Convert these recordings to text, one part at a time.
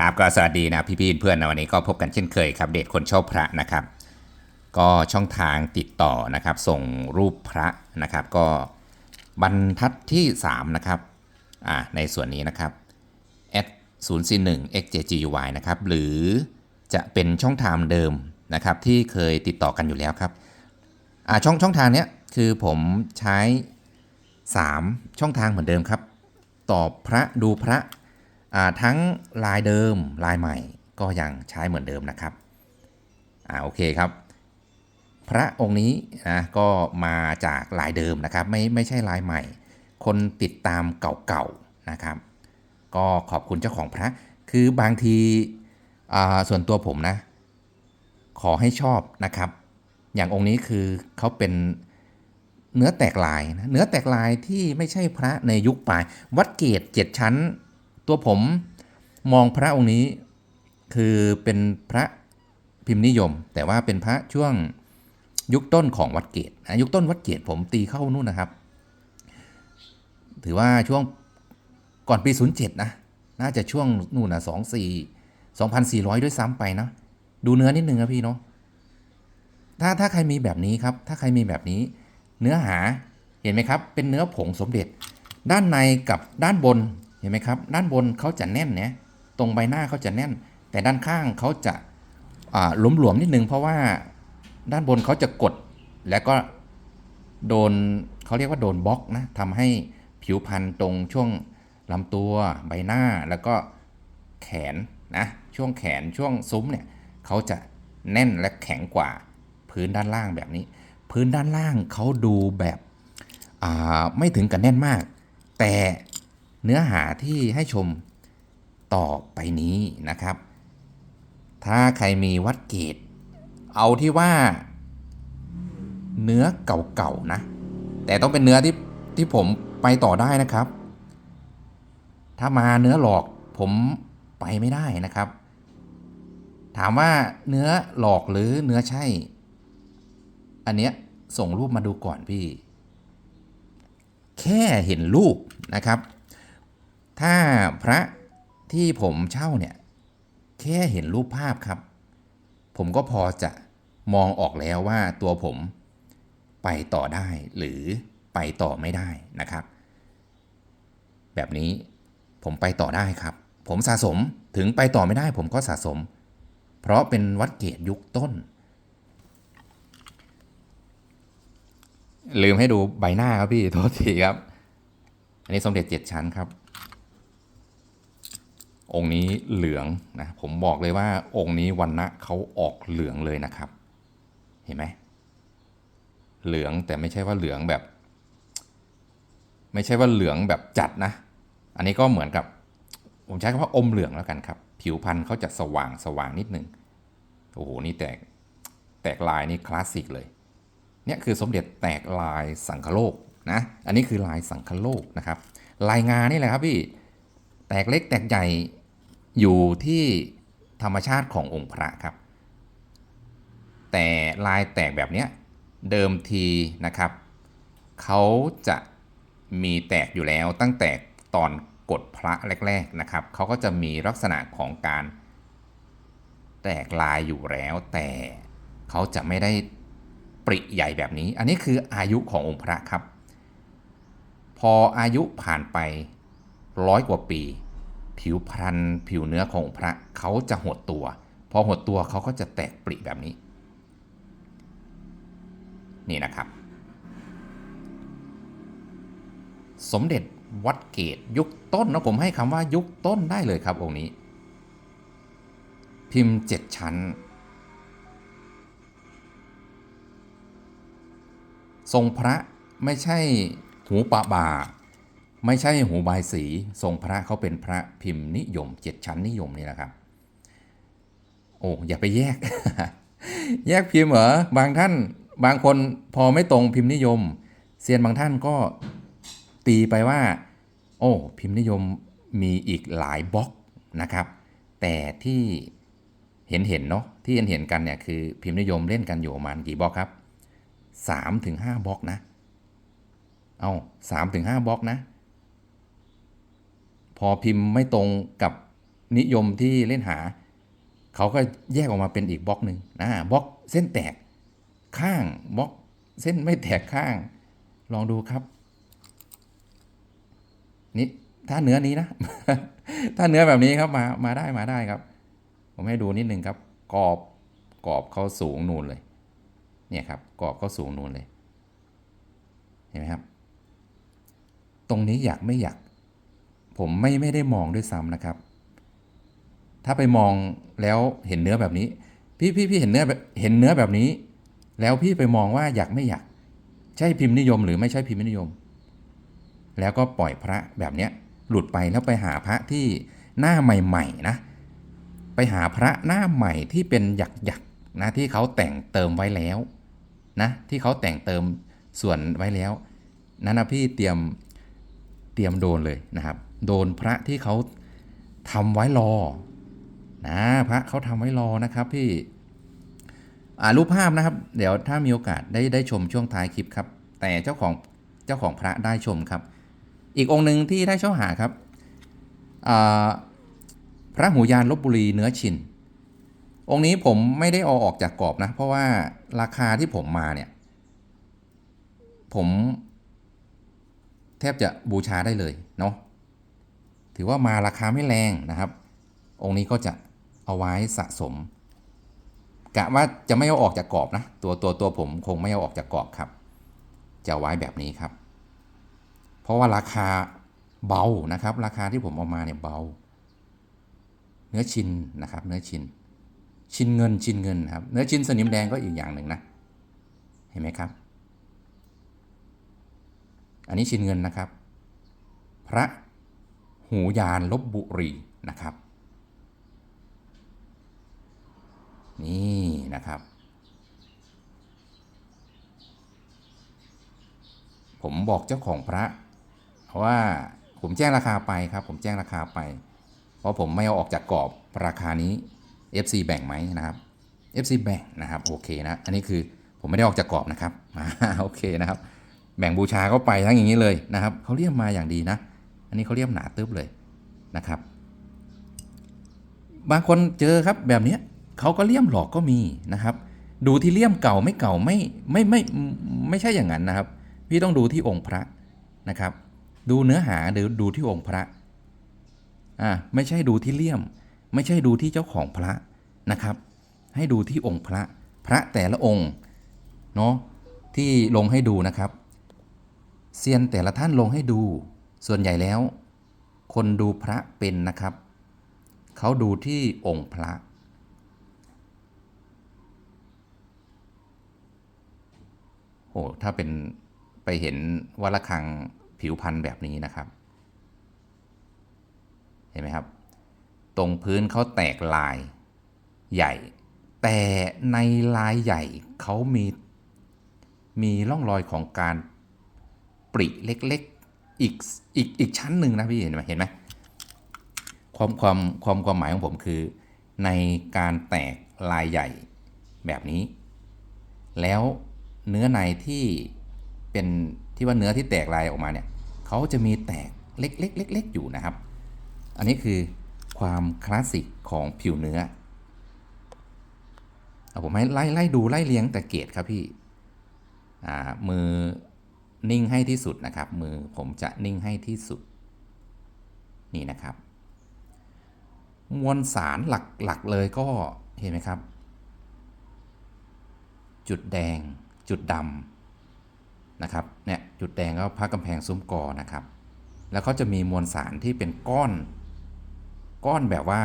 ครับก็สวัสดีนะพี่ๆเพื่อนนะวันนี้ก็พบกันเช่นเคยครับ เดทคนชอบพระนะครับ ก็ช่องทางติดต่อนะครับ ส่งรูปพระนะครับ ก็บรรทัดที่ 3 นะครับอ่าในส่วนนี้นะครับ at 0 4 1 xjguy นะครับ หรือจะเป็นช่องทางเดิมนะครับ ที่เคยติดต่อกันอยู่แล้วครับอ่าช่องช่องทางเนี้ยคือผมใช้ 3 ช่องทางเหมือนเดิมครับ ตอบพระดูพระ ทั้งลายเดิมลายใหม่ก็ยังใช้เหมือนเดิมนะครับอ่าโอเคครับ พระองค์นี้นะก็มาจากลายเดิมนะครับ ไม่ไม่ใช่ลายใหม่ คนติดตามเก่าๆนะครับ ก็ขอบคุณเจ้าของพระคือบางทีอ่าส่วนตัวผมนะ ขอให้ชอบนะครับ อย่างองค์นี้คือเขาเป็นเนื้อแตกลายนะเนื้อแตกลายที่ไม่ใช่พระในยุคปลาย วัดเกตเจ็ดชั้น ตัวผมมองพระองค์นี้คือเป็นพระพิมพ์นิยม แต่ว่าเป็นพระช่วงยุคต้นของวัดเกตนะยุคต้นวัดเกตผมตีเข้านู่นนะครับ ถือว่าช่วงก่อนปี 07 นะ น่าจะช่วงนู่นนะ24 2,400ด้วยซ้ำไปนะ ดูเนื้อนิดนึงนะพี่เนาะถ้าถ้าใครมีแบบนี้ครับ ถ้าใครมีแบบนี้ เนื้อหาเห็นไหมครับ เป็นเนื้อผงสมเด็จ ด้านในกับด้านบน เห็นไหมครับ ด้านบนเขาจะแน่นเนี่ยตรงใบหน้าเขาจะแน่น แต่ด้านข้างเขาจะหลวมๆนิดนึง เพราะว่าด้านบนเขาจะกดแล้วก็โดนเขาเรียกว่าโดนบล็อกนะทำให้ผิวพันธุ์ตรงช่วงลำตัวใบหน้าแล้วก็แขนนะช่วงแขนช่วงซุ้มเนี่ยเขาจะแน่นและแข็งกว่าพื้นด้านล่างแบบนี้ พื้นด้านล่างเขาดูแบบไม่ถึงกับแน่นมาก แต่ เนื้อหาที่ให้ชมต่อไปนี้นะครับ ถ้าใครมีวัดเกต เอาที่ว่า เนื้อเก่าๆนะ แต่ต้องเป็นเนื้อที่ที่ผมไปต่อได้นะครับ ถ้ามาเนื้อหลอกผมไปไม่ได้นะครับ ถามว่าเนื้อหลอกหรือเนื้อใช่ อันเนี้ยส่งรูปมาดูก่อนพี่ แค่เห็นรูปนะครับ ถ้าพระที่ผมเช่าเนี่ย แค่เห็นรูปภาพครับ ผมก็พอจะมองออกแล้วว่าตัวผมไปต่อได้หรือไปต่อไม่ได้นะครับ แบบนี้ผมไปต่อได้ครับ ผมสะสมถึงไปต่อไม่ได้ ผมก็สะสม เพราะเป็นวัดเกตยุคต้น ลืมให้ดูใบหน้าครับพี่โทษทีครับ อันนี้สมเด็จเจ็ดชั้นครับ องค์นี้เหลืองนะผมบอกเลยว่าองค์นี้วันนะเขาออกเหลืองเลยนะครับ เห็นไหมเหลืองแต่ไม่ใช่ว่าเหลืองแบบ ไม่ใช่ว่าเหลืองแบบจัดนะ อันนี้ก็เหมือนกับ ผมใช้คำว่าอมเหลืองแล้วกันครับ ผิวพันธุ์เขาจะสว่างสว่างนิดหนึ่งโอ้โหนี่แตกแตกลายนี่คลาสสิกเลยเนี่ยคือสมเด็จแตกลายสังคโลกนะอันนี้คือลายสังคโลกนะครับ ลายงานนี่แหละครับพี่แตกเล็กแตกใหญ่ อยู่ที่ธรรมชาติขององค์พระครับ แต่ลายแตกแบบเนี้ยเดิมทีนะครับเขาจะมีแตกอยู่แล้วตั้งแต่ตอนกดพระแรก ๆนะครับเขาก็จะมีลักษณะของการแตกลายอยู่แล้วแต่เขาจะไม่ได้ปริใหญ่แบบนี้ อันนี้คืออายุขององค์พระครับ พออายุผ่านไปร้อยกว่าปี ผิวพรรณผิวเนื้อของพระเขาจะหดตัว พอหดตัวเขาก็จะแตกปริแบบนี้ นี่นะครับ สมเด็จวัดเกตยุคต้นนะผมให้คำว่ายุคต้นได้เลยครับองค์นี้ พิมพ์เจ็ดชั้น ทรงพระไม่ใช่หูปะบา ไม่ใช่หูบายสีทรงพระเขาเป็นพระพิมพ์นิยมเจ็ดชั้นนิยมนี่แหละครับ โอ้อย่าไปแยก แยกพิมพ์เหรอบางท่านบางคนพอไม่ตรงพิมพ์นิยมเซียนบางท่านก็ตีไปว่า โอ้ พิมพ์นิยมมีอีกหลายบล็อกนะครับ แต่ที่เห็นเห็นเนาะที่เห็นเห็นกันเนี่ยคือพิมพ์นิยมเล่นกันอยู่ประมาณกี่บล็อกครับสามถึงห้าบล็อกนะ เอาสามถึงห้าบล็อกนะ พอพิมพ์ไม่ตรงกับนิยมที่เล่นหา เขาก็แยกออกมาเป็นอีกบล็อกหนึ่งนะบล็อกเส้นแตกข้างบล็อกเส้นไม่แตกข้าง ลองดูครับนี่ถ้าเนื้อนี้นะ ถ้าเนื้อแบบนี้ครับมามาได้มาได้ครับ ผมให้ดูนิดนึงครับ กรอบกรอบเขาสูงนูนเลย เนี่ยครับกรอบเขาสูงนูนเลย เห็นไหมครับ ตรงนี้อยากไม่อยาก ผมไม่ไม่ได้มองด้วยซ้ำนะครับ ถ้าไปมองแล้วเห็นเนื้อแบบนี้ พี่พี่พี่เห็นเนื้อแบบเห็นเนื้อแบบนี้ แล้วพี่ไปมองว่าอยากไม่อยาก ใช่พิมพ์นิยมหรือไม่ใช่พิมพ์นิยม แล้วก็ปล่อยพระแบบเนี้ยหลุดไปแล้วไปหาพระที่หน้าใหม่ๆนะ ไปหาพระหน้าใหม่ที่เป็นหยักๆนะที่เขาแต่งเติมไว้แล้วนะที่เขาแต่งเติมส่วนไว้แล้ว นั่นนะพี่เตรียมเตรียมโดนเลยนะครับ โดนพระที่เขาทำไว้รอนะพระเขาทำไว้รอนะครับพี่รูปภาพนะครับ เดี๋ยวถ้ามีโอกาสได้ได้ชมช่วงท้ายคลิปครับ แต่เจ้าของเจ้าของพระได้ชมครับ อีกองค์หนึ่งที่ได้เช่าหาครับพระหูยานลบบุรีเนื้อชินองค์นี้ผมไม่ได้เอาออกจากกรอบนะ เพราะว่าราคาที่ผมมาเนี่ย ผม แทบจะบูชาได้เลยเนาะ ถือว่ามาราคาไม่แรงนะครับ องค์นี้ก็จะเอาไว้สะสม กะว่าจะไม่เอาออกจากกรอบนะ ตัวตัวตัวผมคงไม่เอาออกจากกรอบครับ จะไว้แบบนี้ครับ เพราะว่าราคาเบานะครับ ราคาที่ผมเอามาเนี่ยเบา เนื้อชินนะครับ เนื้อชิน ชินเงินชินเงินครับ เนื้อชินสนิมแดงก็อีกอย่างหนึ่งนะ เห็นไหมครับ อันนี้ชินเงินนะครับ พระ หูยานลบบุรีนะครับ นี่นะครับ ผมบอกเจ้าของพระว่าผมแจ้งราคาไปครับ ผมแจ้งราคาไป เพราะผมไม่เอาออกจากกรอบราคานี้ FC แบ่งไหมนะครับ FC แบ่งนะครับโอเคนะอันนี้คือผมไม่ได้ออกจากกรอบนะครับโอเคนะครับ แบ่งบูชาเข้าไปทั้งอย่างนี้เลยนะครับเขาเรียกมาอย่างดีนะ อันนี้เขาเรียกหนาตึ๊บเลยนะครับ บางคนเจอครับแบบนี้เขาก็เลี่ยมหลอกก็มีนะครับ ดูที่เลี่ยมเก่าไม่เก่าไม่ไม่ไม่ไม่ไม่ใช่อย่างนั้นนะครับ พี่ต้องดูที่องค์พระนะครับ ดูเนื้อหาหรือดูที่องค์พระอ่าไม่ใช่ดูที่เลี่ยม ไม่ใช่ดูที่เจ้าของพระนะครับ ให้ดูที่องค์พระพระแต่ละองค์เนาะที่ลงให้ดูนะครับเซียนแต่ละท่านลงให้ดู ส่วนใหญ่แล้ว คนดูพระเป็นนะครับ เขาดูที่องค์พระ โอ้ถ้าเป็นไปเห็นวัดระฆังผิวพันธุ์แบบนี้นะครับ เห็นไหมครับ ตรงพื้นเขาแตกลายใหญ่ แต่ในลายใหญ่เขามีมีร่องรอยของการปริเล็กๆ อีกอีกอีกชั้นหนึ่งนะพี่เห็นไหมเห็นไหมความความความความหมายของผมคือ ในการแตกลายใหญ่แบบนี้ แล้วเนื้อในที่เป็นที่ว่าเนื้อที่แตกลายออกมาเนี่ยเขาจะมีแตกเล็กๆเล็กๆอยู่นะครับ อันนี้คือความคลาสสิกของผิวเนื้อเอาผมให้ไล่ไล่ดูไล่เลี้ยงแต่เกรดครับพี่ อ่ามือ นิ่งให้ที่สุดนะครับ มือผมจะนิ่งให้ที่สุด นี่นะครับ มวลสารหลักๆเลยก็เห็นไหมครับ จุดแดงจุดดำนะครับเนี่ยจุดแดงก็พระกำแพงซุ้มกอนะครับ แล้วเขาจะมีมวลสารที่เป็นก้อน ก้อนแบบว่า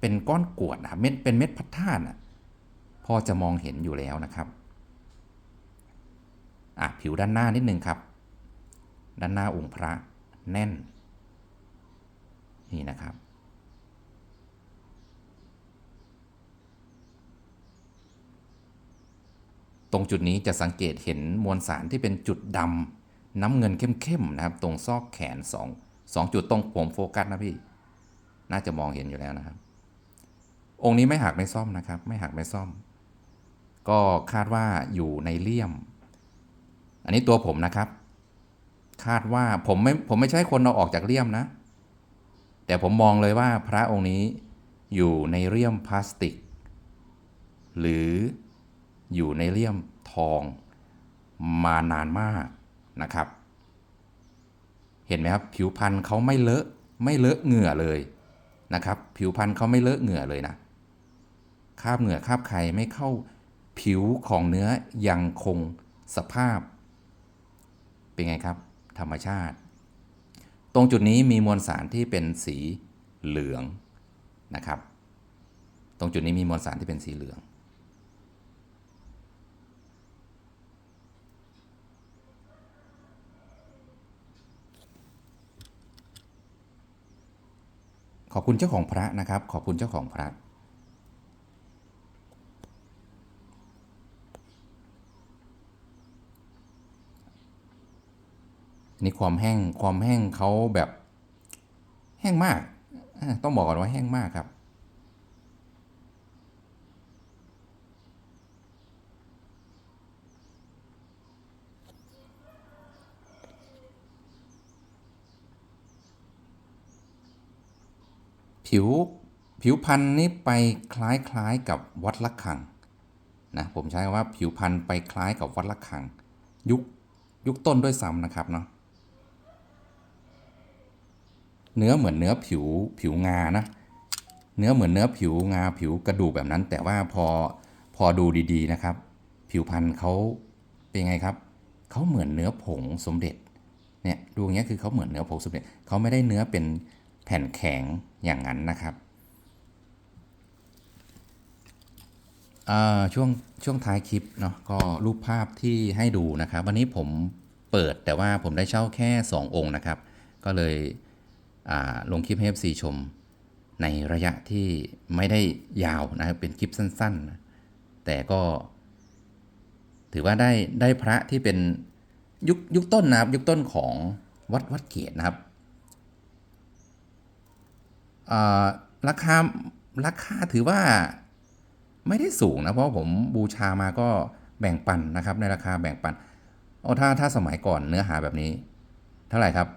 เป็นก้อนกวดนะครับเม็ดเป็นเม็ดพัดท่านอะพอจะมองเห็นอยู่แล้วนะครับ อะผิวด้านหน้านิดนึงครับ ด้านหน้าองค์พระแน่น นี่นะครับ ตรงจุดนี้จะสังเกตเห็นมวลสารที่เป็นจุดดำน้ำเงินเข้มๆนะครับ ตรงซอกแขนสองสองจุดตรงผมโฟกัสนะพี่ น่าจะมองเห็นอยู่แล้วนะครับ องค์นี้ไม่หักไม่ซ่อมนะครับ ไม่หักไม่ซ่อม ก็คาดว่าอยู่ในเลี่ยม อันนี้ตัวผมนะครับ คาดว่าผมไม่ผมไม่ใช่คนเอาออกจากเลี่ยมนะ แต่ผมมองเลยว่าพระองค์นี้อยู่ในเลี่ยมพลาสติก หรืออยู่ในเลี่ยมทองมานานมากนะครับ เห็นไหมครับผิวพรรณเขาไม่เลอะไม่เลอะเหงื่อเลยนะครับ ผิวพรรณเขาไม่เลอะเหงื่อเลยนะคาบเหงื่อคาบไข่ไม่เข้าผิวของเนื้อยังคงสภาพ เป็นไงครับ ธรรมชาติ ตรงจุดนี้มีมวลสารที่เป็นสีเหลืองนะครับ ตรงจุดนี้มีมวลสารที่เป็นสีเหลือง ขอบคุณเจ้าของพระนะครับ ขอบคุณเจ้าของพระ นี่ความแห้งความแห้งเขาแบบแห้งมาก ต้องบอกก่อนว่าแห้งมากครับ ผิวผิวพันธุ์นี้ไปคล้ายคล้ายๆกับวัดละคังนะผมใช้คำว่าผิวพันธุ์ไปคล้ายกับวัดละคัง ยุคยุคต้นด้วยซ้ำนะครับเนาะ เนื้อเหมือนเนื้อผิวผิวงานะ เนื้อเหมือนเนื้อผิวงาผิวกระดูกแบบนั้น แต่ว่าพอพอดูดีๆนะครับ ผิวพันธุ์เขาเป็นไงครับเขาเหมือนเนื้อผงสมเด็จเนี่ยดูอย่างเงี้ยคือเขาเหมือนเนื้อผงสมเด็จเขาไม่ได้เนื้อเป็นแผ่นแข็งอย่างนั้นนะครับช่วงช่วงท้ายคลิปเนาะก็รูปภาพที่ให้ดูนะครับ วันนี้ผมเปิดแต่ว่าผมได้เช่าแค่ 2 องค์นะครับ ก็เลย ลงคลิปให้ FC ชม ในระยะที่ไม่ได้ยาวนะครับเป็นคลิปสั้นๆ แต่ก็ ถือว่าได้ได้พระที่เป็นยุคยุคต้นนะครับ ยุคต้นของวัดวัดเกตนะครับราคาราคาถือว่าไม่ได้สูงนะ เพราะผมบูชามาก็แบ่งปันนะครับ ในราคาแบ่งปันโอ้ถ้าถ้าสมัยก่อนเนื้อหาแบบนี้ เท่าไหร่ครับ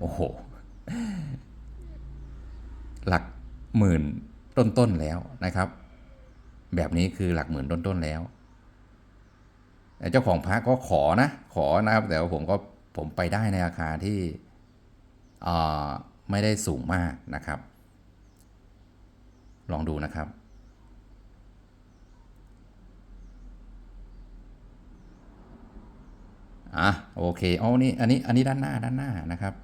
โอ้โห หลักหมื่นต้นๆแล้วนะครับ แบบนี้คือหลักหมื่นต้นๆแล้วเจ้าของพระก็ขอนะ ขอนะครับ แต่ว่าผมก็ผมไปได้ในราคาที่ไม่ได้สูงมากนะครับ ลองดูนะครับ อะโอเคเอ๋อนี่อันนี้อันนี้ด้านหน้าด้านหน้านะครับ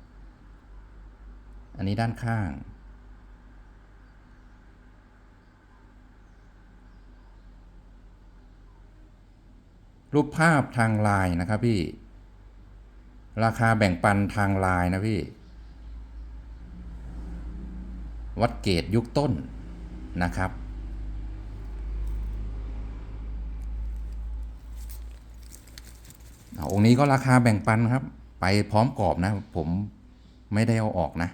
อันนี้ด้านข้าง รูปภาพทางลน์นะครับพี่ ราคาแบ่งปันทางลน์นะพี่ วัดเกตยุคต้นนะครับอ่าองค์นี้ก็ราคาแบ่งปันครับ ไปพร้อมกรอบนะ ผมไม่ได้เอาออกนะ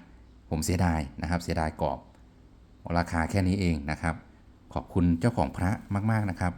ผมเสียดายนะครับ เสียดายกรอบ ราคาแค่นี้เองนะครับ ขอบคุณเจ้าของพระมาก ๆนะครับ